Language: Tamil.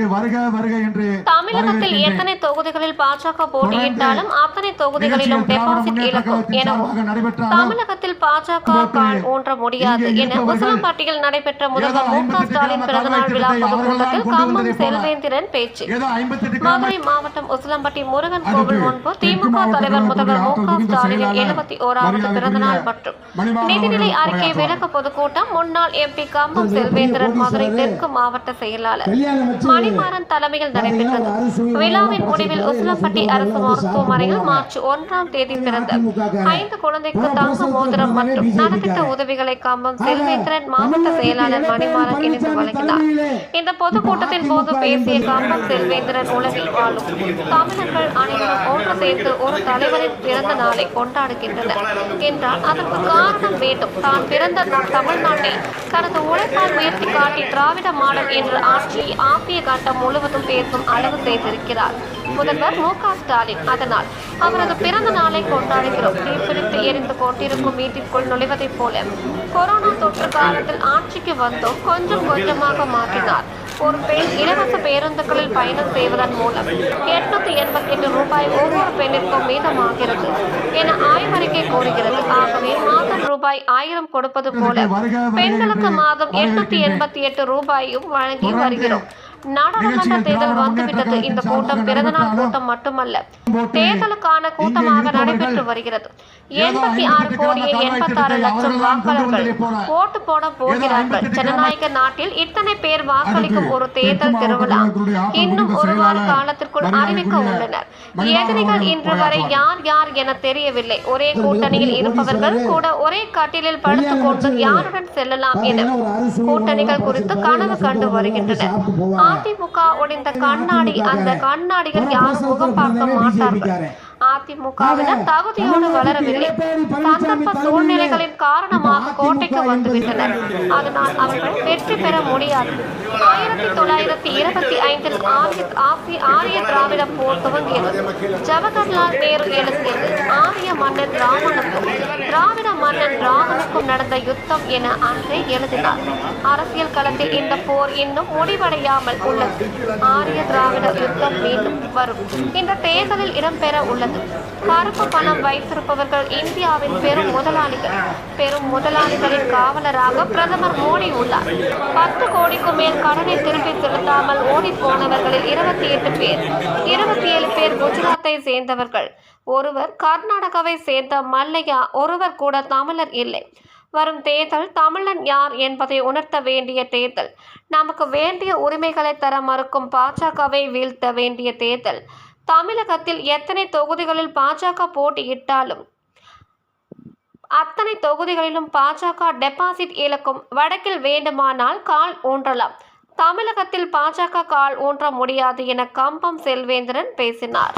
மாநாட்டிற்கு வருக வருக என்று தமிழகத்தில். எத்தனை தொகுதிகளில் பாஜக போட்டியிட்டாலும் அத்தனை தொகுதிகளிலும் டெபாசிட் இழக்கும் நடைபெற்றாலும் தமிழகத்தில் பாஜக கால் ஊன்ற முடியாது என உசிலம்பட்டியில் நடைபெற்ற முதல்வர் மு க 58 ஸ்டாலின் பிறந்தநாள் விழா பொதுக்கூட்டத்தில் கம்பம். செல்வேந்திரன் பேச்சு மதுரை மாவட்டம் உசிலம்பட்டி முருகன் கோவில் முன்பு திமுக தலைவர் முதல்வர் மு க ஸ்டாலினின் எழுபத்தி ஓராவது பிறந்தநாள் மற்றும் நிதிநிலை அறிக்கை. விளக்க பொதுக்கூட்டம் முன்னாள் எம்பி கம்பம் செல்வேந்திரன் மதுரை தெற்கு மாவட்ட செயலாளர் மணிமாறன் தலைமையில் நடைபெற்றது விழாவின் முடிவில் உசிலம்பட்டி அரசு மருத்துவமனையில். மார்ச் ஒன்றாம் தேதி பிறந்த. ஐந்து குழந்தைக்கு தங்க மோதிரம் மற்றும் நலத்திட்ட. உதவிகளை கம்பம் செல்வேந்திரன் மாவட்ட செயலாளர் மணிமாறன் இணைந்து வழங்கினார். இந்த பொதுக்கூட்டத்தின் போது பேசிய கம்பம் செல்வேந்திரன் உலகில் வாழும் தமிழர்கள் அனைவரும் ஒன்று சேர்ந்து ஒரு தலைவரின் பிறந்த நாளை கொண்டாடுகின்றனர். என்றால் அதற்கு காரணம் வேண்டும். தான் பிறந்த தமிழ்நாட்டில் தனது உழைப்பால் உயர்த்தி காட்டி திராவிட மாடல் என்ற ஆட்சியை ஆப்பிய கட்டம் முழுவதும் பேசும் அளவு செய்திருக்கிறார். முதல்வர் மு க ஸ்டாலின். அதனால் அவரது பிறந்த நாளை கொண்டாடுகிறோம். தீப்பிடித்து எரிந்து கொண்டிருக்கும் வீட்டிற்குள் நுழைவதைப் போல கொரோனா தொற்று காலத்தில் ஆட்சிக்கு வந்தோம் கொஞ்சம் கொஞ்சமாக மாற்றினார். ஒரு பெண் இலவச பேருந்துகளில் பயணம் செய்வதன் மூலம் எட்நூத்தி எண்பத்தி எட்டு ரூபாய் ஒவ்வொரு பெண்ணிற்கும் மீதமாகிறது என ஆய்வறிக்கை கூறுகிறது. ஆகவே மாதம் ரூபாய் ஆயிரம் கொடுப்பது போல பெண்களுக்கு மாதம் எட்நூத்தி எண்பத்தி எட்டு ரூபாயும் வழங்கி வருகிறோம். நாடாளுமன்ற தேர்தல் வந்துவிட்டது இந்த கூட்டம் பிறந்தநாள் கூட்டம் மட்டுமல்ல. தேர்தலுக்கான கூட்டமாக நடைபெற்று வருகிறது. எண்பத்தி ஆறு கோடியே எண்பத்தாறு லட்சம் வாக்காளர்கள். ஓட்டு போட போகிறார்கள் ஜனநாயக நாட்டில் இத்தனை பேர் வாக்களிக்கும் ஒரு தேர்தல் திருவிழா. இன்னும் ஒரு வார காலத்திற்குள் அறிவிக்க உள்ளனர். எதிரிகள் இன்று வரை யார் யார் என தெரியவில்லை. ஒரே கூட்டணியில் இருப்பவர்கள் கூட ஒரே கட்டிலில் படுத்துக் கொண்டு யாருடன் செல்லலாம் என கூட்டணிகள் குறித்து கனவு கண்டு வருகின்றனர். அதிமுக உடைந்த கண்ணாடி அந்த கண்ணாடிகள் யாரும் முகம் பார்க்க மாட்டார்கள். அதிமுகவினர் தகுதியோடு வளரவில்லை. சந்தர்ப்ப சூழ்நிலைகளின் காரணமாக கோட்டைக்கு வந்துவிட்டனர் அதனால் அவர்கள் வெற்றி பெற முடியாது. ஆயிரத்தி தொள்ளாயிரத்தி இருபத்தி ஐந்தில் ஆரிய ஆரிய திராவிட போர் துவங்கியது. ஜவஹர்லால் நேரு எழுதியது ஆரிய மன்னன் ராமனுக்கும் நடந்த யுத்தம் என அன்றே எழுதினார். அரசியல் களத்தில் இந்த போர் இன்னும் முடிவடையாமல் உள்ளது. ஆரிய திராவிட யுத்தம் மீண்டும் வரும். இந்த தேர்தலில் இடம்பெற உள்ளது. கருப்பு பணம் வைத்திருப்பவர்கள் இந்தியாவின் பெரும் முதலாளிகள். பெரும் முதலாளிகளின் காவலராக பிரதமர் மோடி உள்ளார். பத்து கோடிக்கு மேல் கடனை திருப்பி செலுத்தாமல் ஓடி போனவர்களில் இருபத்தி எட்டு பேர் இருபத்தி ஏழு பேர் குஜராத்தை சேர்ந்தவர்கள். ஒருவர் கர்நாடகாவை சேர்ந்த மல்லையா ஒருவர் கூட தமிழர் இல்லை. வரும் தேர்தல் தமிழன் யார் என்பதை உணர்த்த வேண்டிய தேர்தல். நமக்கு வேண்டிய உரிமைகளை தர மறுக்கும் பாஜகவை வீழ்த்த வேண்டிய தேர்தல். தமிழகத்தில் எத்தனை தொகுதிகளில் பாஜக போட்டியிட்டாலும் அத்தனை தொகுதிகளிலும் பாஜக டெபாசிட் இழக்கும் வடக்கில் வேண்டுமானால் கால் ஊன்றலாம். தமிழகத்தில் பாஜக கால் ஊன்ற முடியாது என கம்பம் செல்வேந்திரன் பேசினார்.